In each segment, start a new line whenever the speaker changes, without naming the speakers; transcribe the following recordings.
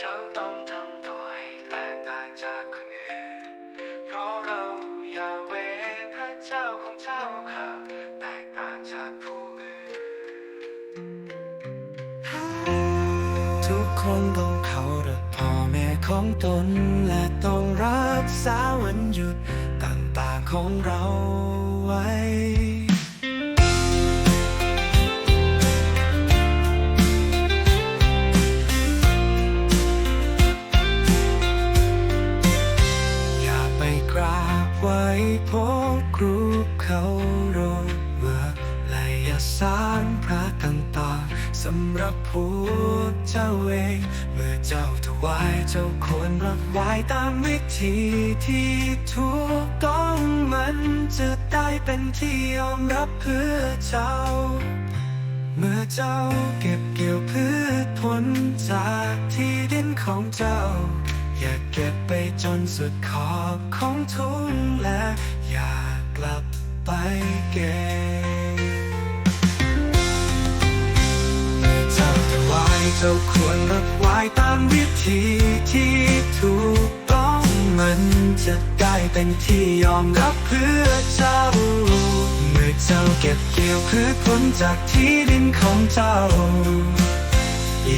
เจ้าต้องทำตัวให้แตกต่างจากคนอื่น เพราะเราอย่าเวพระเจ้าของเจ้าค่ะแตกต่างจากผู้อื่น ทุกคนต้องเคารพพ่อแม่ของตน และต้องรักษาวันหยุดต่างๆของเราไว้ ไหว้พบครูเขารพเบื่อและยาสางพระต่างๆสำหรับพวกเจ้าเองเมื่อเจ้าถวายเจ้าควรรับไหว้ตามวิธีที่ถูกต้องมันจะได้เป็นที่ยอมรับเพื่อเจ้า เมื่อเจ้าเก็บเกี่ยวพืชผลจากที่ดินของเจ้า อย่าเก็บไป จนสุดขอบของทุ่งและอยากกลับไปเก็บเมื่อเจ้าถวายเจ้าควรรับไว้ตามวิธีที่ถูกต้องมันจะได้เป็นที่ยอมรับเพื่อเจ้าเมื่อเจ้าเก็บเกี่ยวพืชผลจากที่ดินของเจ้า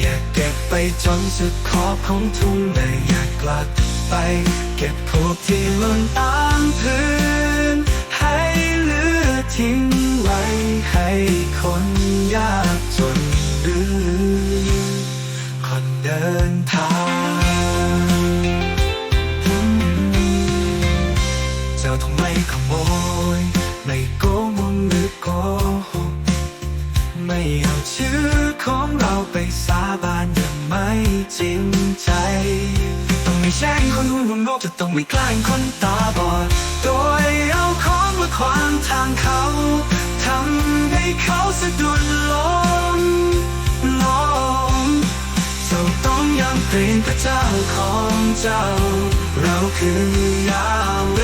อย่าเก็บไปจนสุดขอบของทุ่งและอย่ากลับ ไป เก็บพวกที่ล่นตามพื้น ให้เหลือทิ้งไว้ให้คนยากจนหรือคนเดินทางเจ้าต้องไม่ขโมย ไม่โกงหรือโกหกไม่เอาชื่อของเราไปสาบานอย่างไม่จริงใจ แช่งคนหุ่นหุ่นโลกจะต้องไม่กล้งคนตาบอด โดยเอาของมาขวางทางเขาทำให้เขาสะดุดล้มล้มเจ้าต้องยำเกรงพระเจ้าของเจ้า เราคือยาเว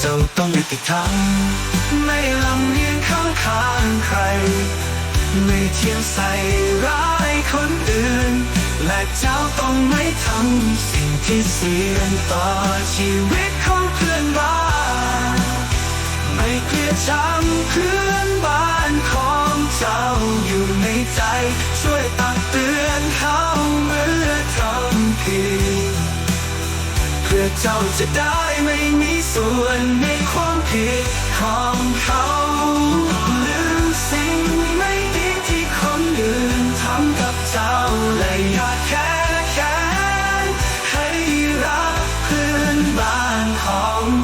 เจ้าต้องยุติธรรมไม่ลำเลียงเข้าข้างใคร ไม่เทียมใส่ร้ายคนอื่น และเจ้าต้องไม่ทำสิ่งที่เสี่ยงต่อชีวิตของเพื่อนบ้านไม่เกลียดชังเพื่อนบ้านของเจ้าอยู่ในใจ ช่วยตักเตือนเขาเมื่อทำผิดเพื่อเจ้าจะได้ไม่มีส่วนในความผิดของเขา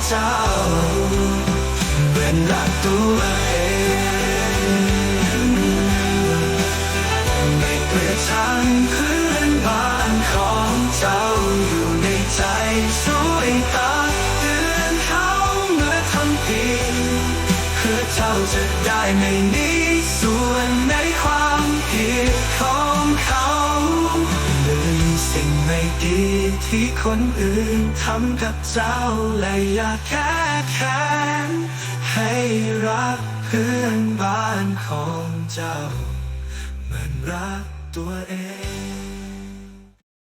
เจ้าเหมือนรักตัวเองไม่เปรียบชังพื่อนบ้านของเจ้าอยู่ในใจช่วยตักเตือนเขาเมื่อทำผิดเพื่อเจ้าจะได้ไม่หนีส่วนในความผิดของเขา ไม่ดีที่คนอื่นทำกับเจ้าและอยากแก้แค้นให้รักเพื่อนบ้านของเจ้า เหมือนรักตัวเอง